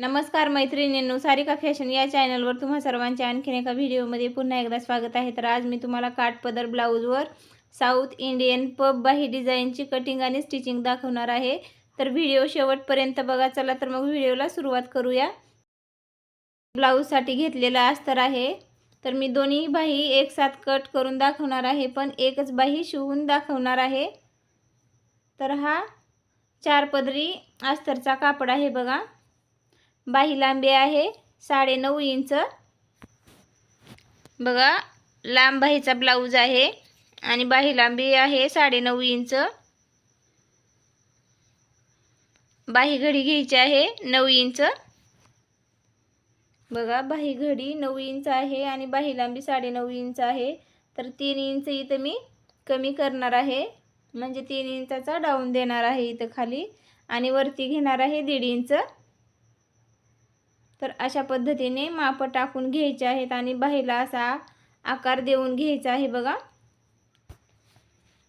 नमस्कार मैत्रिणींनो सारिका फॅशन या चॅनलवर तुम्हा सर्वांच्या आणखीन एका व्हिडिओमध्ये पुन्हा एकदा स्वागत आहे. तर आज मी तुम्हाला काठपदर ब्लाऊजवर साऊथ इंडियन पब बाही डिझाईनची कटिंग आणि स्टिचिंग दाखवणार आहे. तर व्हिडिओ शेवटपर्यंत बघा चला तर मग व्हिडिओला सुरुवात करूया. ब्लाऊजसाठी घेतलेला अस्तर आहे. तर मी दोन्ही बाही एकसाथ कट करून दाखवणार आहे पण एकच बाही शिवून दाखवणार आहे. तर हा चार पदरी अस्तरचा कापड आहे बघा. बाही लांबी आहे साडेनऊ इंच. बघा लांब बाहीचा ब्लाऊज आहे आणि बाही लांबी आहे साडेनऊ इंच. बाही घडी घ्यायची आहे नऊ इंच. बघा बाही घडी नऊ इंच आहे आणि बाही लांबी साडेनऊ इंच आहे. तर तीन इंच इथं मी कमी करणार आहे. म्हणजे तीन इंचाचा डाऊन देणार आहे इथं खाली. आणि वरती घेणार आहे दीड इंच. तर अशा पद्धतीने माप टाकून घ्यायचे आहेत आणि बाहीला असा आकार देऊन घ्यायचा आहे बघा.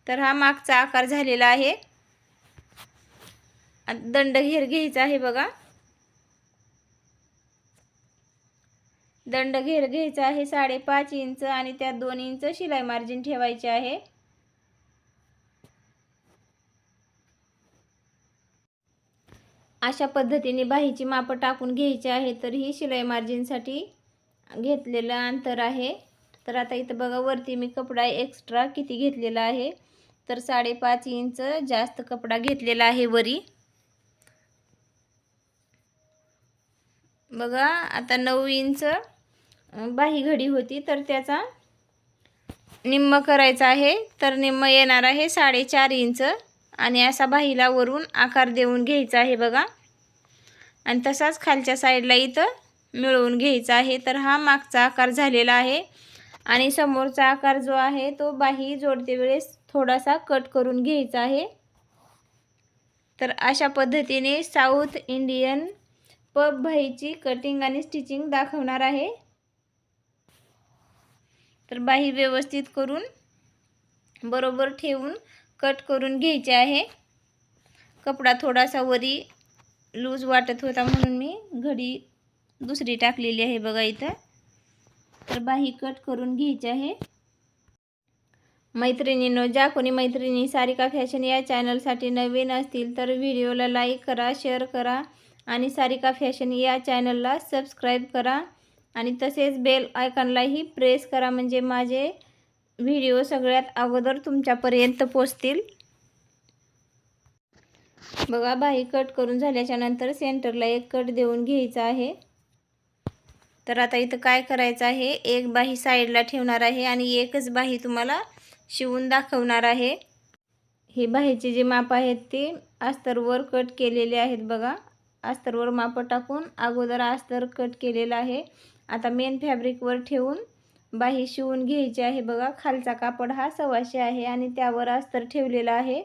तर हा मागचा आकार झालेला आहे. दंड घेर घ्यायचा आहे बघा. दंड घेर घ्यायचा आहे साडेपाच इंच आणि त्यात दोन इंच शिलाई मार्जिन ठेवायचे आहे. अशा पद्धतीने बाहीची मापं टाकून घ्यायची आहे तर ही शिलाई मार्जिनसाठी घेतलेलं अंतर आहे. तर आता इथं बघा वरती मी कपडा एक्स्ट्रा किती घेतलेला आहे. तर साडेपाच इंच जास्त कपडा घेतलेला आहे वरी. बघा आता नऊ इंच बाही घडी होती तर त्याचा निम्म करायचा आहे. तर निम्म येणार आहे साडेचार इंच. आणि असा बाहीला वरून आकार देऊन घ्यायचा आहे बघा. आणि तसाच खालच्या साईडला इथं मिळवून घ्यायचा आहे. तर हा मागचा आकार झालेला आहे. आणि समोरचा आकार जो आहे तो बाही जोडते वेळेस थोडासा कट करून घ्यायचा आहे. तर अशा पद्धतीने साऊथ इंडियन पब बाहीची कटिंग आणि स्टिचिंग दाखवणार आहे. तर बाही व्यवस्थित करून बरोबर ठेवून कट करून घ्यायचे आहे. कपडा थोडासा वरी लूज वाटत होता म्हणून मी घडी दुसरी टाकलेली आहे बघा इथं. तर बाही कट करून घ्यायची आहे. मैत्रिणींनो ज्या कोणी मैत्रिणी सारिका फॅशन या चॅनलसाठी नवीन असतील तर व्हिडिओला लाईक करा शेअर करा आणि सारिका फॅशन या चॅनलला सबस्क्राईब करा. आणि तसेच बेल आयकॉनलाही प्रेस करा म्हणजे माझे व्हिडिओ सगळ्यात अगोदर तुमच्यापर्यंत पोचतील. बघा बाही कट करून झाल्याच्यानंतर सेंटरला एक कट देऊन घ्यायचा आहे. तर आता इथं काय करायचं आहे? एक बाही साईडला ठेवणार आहे आणि एकच बाही तुम्हाला शिवून दाखवणार आहे. हे बाहीचे जे माप आहेत ते अस्तरवर कट केलेले आहेत बघा. अस्तरवर माप टाकून अगोदर अस्तर कट केलेलं आहे. आता मेन फॅब्रिकवर ठेवून बाही शिवून घ्यायची आहे बघा. खालचा कापड हा सव्वाशे आहे आणि त्यावर अस्तर ठेवलेला आहे.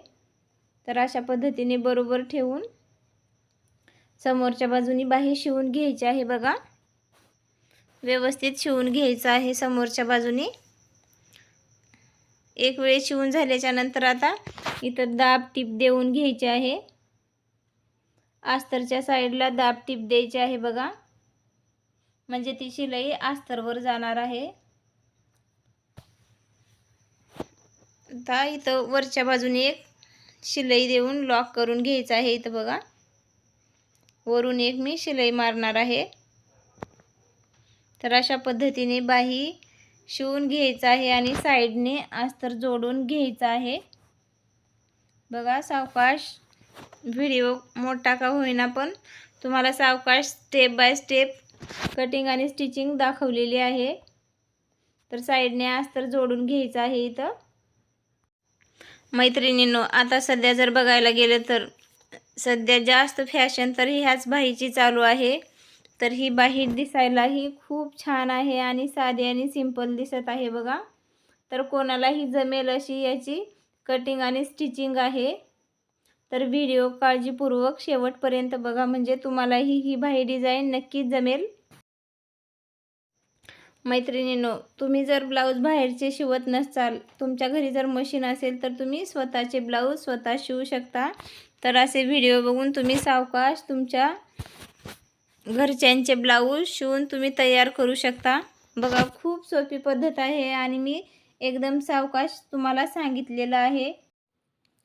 तर अशा पद्धतीने बरोबर ठेवून समोरच्या बाजूनी बाही शिवून घ्यायची आहे बघा. व्यवस्थित शिवून घ्यायचं आहे समोरच्या बाजूनी. एक वेळ शिवून झाल्याच्यानंतर आता इथं दाब टीप देऊन घ्यायची आहे. अस्तरच्या साईडला दाब टीप द्यायची आहे बघा. म्हणजे ती शिलाई अस्तरवर जाणार आहे. आता इथं वरच्या बाजूने एक शिलाई देऊन लॉक करून घ्यायचं आहे इथं बघा. वरून एक मी शिलाई मारणार आहे. तर अशा पद्धतीने बाही शिवून घ्यायचं आहे आणि साईडने अस्तर जोडून घ्यायचं आहे. बघा सावकाश व्हिडिओ मोठा का होईना पण तुम्हाला सावकाश स्टेप बाय स्टेप कटिंग आणि स्टिचिंग दाखवलेली आहे. तर साईडने अस्तर जोडून घ्यायचं आहे इथं. मैत्रिणींनो आता सध्या जर बघायला गेलं तर सध्या जास्त फॅशन तर ह्याच बाहीची चालू आहे. तर ही बाही दिसायलाही खूप छान आहे आणि साधी आणि सिंपल दिसत आहे बघा. तर कोणालाही जमेल अशी याची कटिंग आणि स्टिचिंग आहे. तर व्हिडिओ काळजीपूर्वक शेवटपर्यंत बघा म्हणजे तुम्हालाही ही बाही डिझाईन नक्कीच जमेल. मैत्रिणींनो तुम्ही जर ब्लाऊज बाहेरचे शिवत नसाल तुमच्या घरी जर मशीन असेल तर तुम्ही स्वतःचे ब्लाऊज स्वतः शिवू शकता. तर असे व्हिडिओ बघून तुम्ही सावकाश तुमच्या घरच्यांचे ब्लाऊज शिवून तुम्ही तयार करू शकता. बघा खूप सोपी पद्धत आहे आणि मी एकदम सावकाश तुम्हाला सांगितलेलं आहे.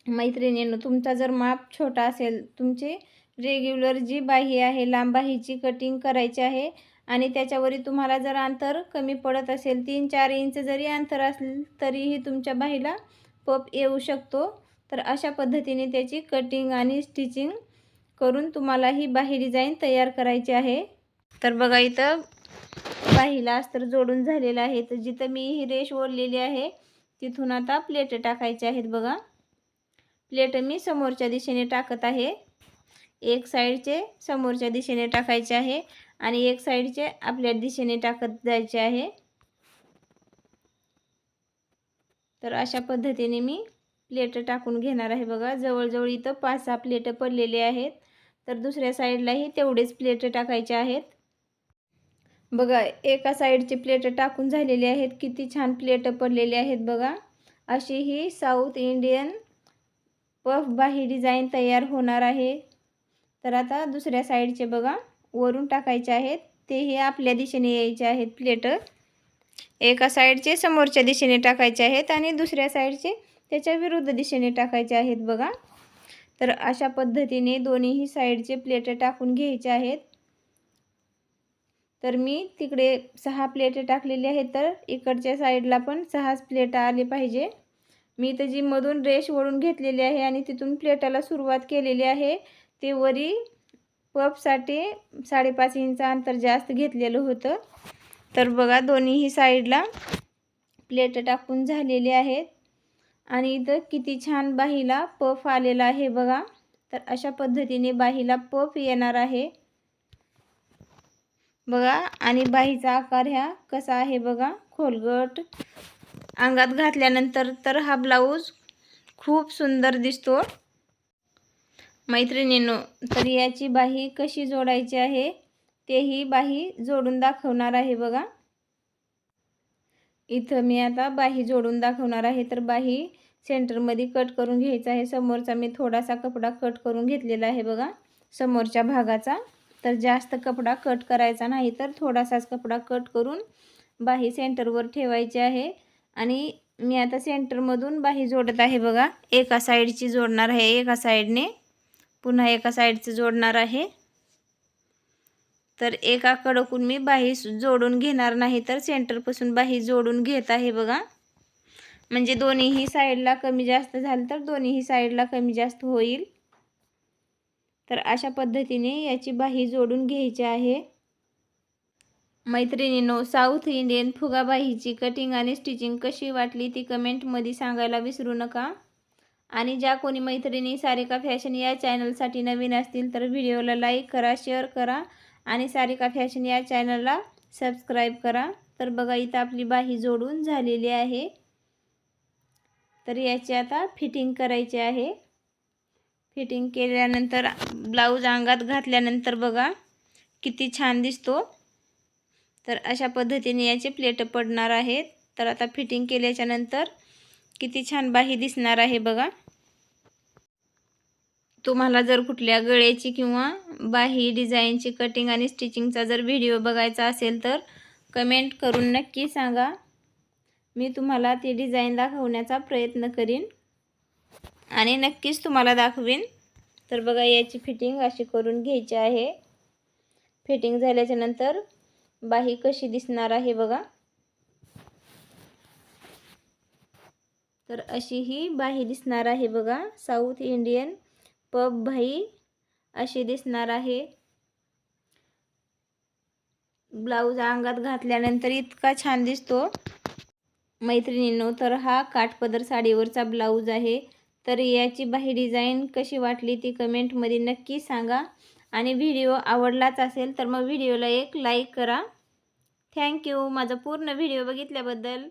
मैत्रिणीनं तुमचा जर माप छोटा असेल तुमची रेग्युलर जी बाही आहे लांब बाहीची कटिंग करायची आहे आणि त्याच्यावरी तुम्हाला जर अंतर कमी पडत असेल तीन चार इंच जरी अंतर असेल तरीही तुमच्या बाहीला पप येऊ शकतो. तर अशा पद्धतीने त्याची कटिंग आणि स्टिचिंग करून तुम्हाला ही बाही डिझाईन तयार करायची आहे. तर बघा इथं बाहीला अस्तर जोडून झालेलं आहे. तर जिथं मी ही रेश ओढलेली आहे तिथून आता प्लेट टाकायचे आहेत बघा. प्लेट मी समोरच्या दिशेने टाकत आहे. एक साईडचे समोरच्या दिशेने टाकायचे आहे. आणि एक साईडचे आपल्या दिशेने टाकत जायचे आहे. तर अशा पद्धतीने मी प्लेट टाकून घेणार आहे बघा. जवळजवळ इथं पाच सहा प्लेट पडलेले आहेत. तर दुसऱ्या साईडलाही तेवढेच प्लेट टाकायचे आहेत. बघा एका साईडचे प्लेट टाकून झालेले आहेत. किती छान प्लेट पडलेले आहेत बघा. अशी ही साऊथ इंडियन पफ बाही डिझाईन तयार होणार आहे. तर आता दुसऱ्या साईडचे बघा. वरून टाकायचे आहेत. तेही आपल्या दिशेने यायचे आहेत प्लेट एका साईडचे समोरच्या दिशेने टाकायचे आहेत आणि दुसऱ्या साईडचे त्याच्या विरुद्ध दिशेने टाकायचे आहेत बघा. तर अशा पद्धतीने दोन्हीही साईडचे प्लेट टाकून घ्यायचे आहेत. तर मी तिकडे सहा प्लेट टाकलेली आहेत तर इकडच्या साईडला पण सहाच प्लेट आले पाहिजे. मी तर जी मधून रेश ओढून घेतलेली आहे आणि तिथून प्लेटाला सुरुवात केलेली आहे ते वरी पपसाठी साडेपाच इंच अंतर जास्त घेतलेलं होतं. तर बघा दोन्हीही साईडला प्लेट टाकून झालेली आहेत. आणि इथं किती छान बाहीला पफ आलेला आहे बघा. तर अशा पद्धतीने बाहीला पफ येणार आहे. बघा आणि बाहीचा आकार ह्या कसा आहे बघा. खोलगट अंगात घातल्यानंतर तर हा ब्लाऊज खूप सुंदर दिसतो. मैत्रिणींनो तर याची बाही कशी जोडायची आहे तेही बाही जोडून दाखवणार आहे बघा. इथं मी आता बाही जोडून दाखवणार आहे तर बाही सेंटरमध्ये कट करून घ्यायचा आहे. समोरचा मी थोडासा कपडा कट करून घेतलेला आहे बघा समोरच्या भागाचा. तर जास्त कपडा कट करायचा नाही तर थोडासाच कपडा कट करून बाही सेंटरवर ठेवायची आहे. आणि मी आता सेंटरमधून बाही जोडत आहे बघा एका साईडची जोडणार आहे एका साईडने. पुन्हा एका साईडचं जोडणार आहे. तर एका कडकून मी बाही जोडून घेणार नाही तर सेंटरपासून बाही जोडून घेत आहे बघा. म्हणजे दोन्हीही साईडला कमी जास्त झालं तर दोन्हीही साईडला कमी जास्त होईल. तर अशा पद्धतीने याची बाही जोडून घ्यायची आहे. मैत्रिणीनो साऊथ इंडियन फुगाबाहीची कटिंग आणि स्टिचिंग कशी वाटली ती कमेंटमध्ये सांगायला विसरू नका. आणि ज्या कोणी मैत्रिणी सारिका फॅशन या चॅनलसाठी नवीन असतील तर व्हिडिओला लाईक करा शेअर करा आणि सारिका फॅशन या चॅनलला सबस्क्राईब करा. तर बघा इथं आपली बाही जोडून झालेली आहे. तर याची आता फिटिंग करायची आहे. फिटिंग केल्यानंतर ब्लाऊज अंगात घातल्यानंतर बघा किती छान दिसतो. तर अशा पद्धतीने याचे प्लेट पडणार आहेत. तर आता फिटिंग केल्याच्यानंतर किती छान बाही दिसणार आहे बघा. तुम्हाला जर कुठल्या गळ्याची किंवा बाही डिझाईनची कटिंग आणि स्टिचिंगचा जर व्हिडिओ बघायचा असेल तर कमेंट करून नक्की सांगा. मी तुम्हाला ती डिझाईन दाखवण्याचा प्रयत्न करीन. आणि नक्कीच तुम्हाला दाखवीन. तर बघा याची फिटिंग अशी करून घ्यायची आहे. फिटिंग झाल्याच्यानंतर बाही कशी दिसणार आहे बघा. तर अशी ही बाही दिसणार आहे बघा. साऊथ इंडियन पब बाही अशी दिसणार आहे. ब्लाऊज अंगात घातल्यानंतर इतका छान दिसतो. मैत्रिणींनो तर हा काठपदर साडीवरचा ब्लाऊज आहे. तर याची बाही डिझाईन कशी वाटली ती कमेंटमध्ये नक्की सांगा. आणि व्हिडिओ आवडलाच असेल तर मग व्हिडिओला एक लाईक करा. थँक्यू माझा पूर्ण व्हिडिओ बघितल्याबद्दल.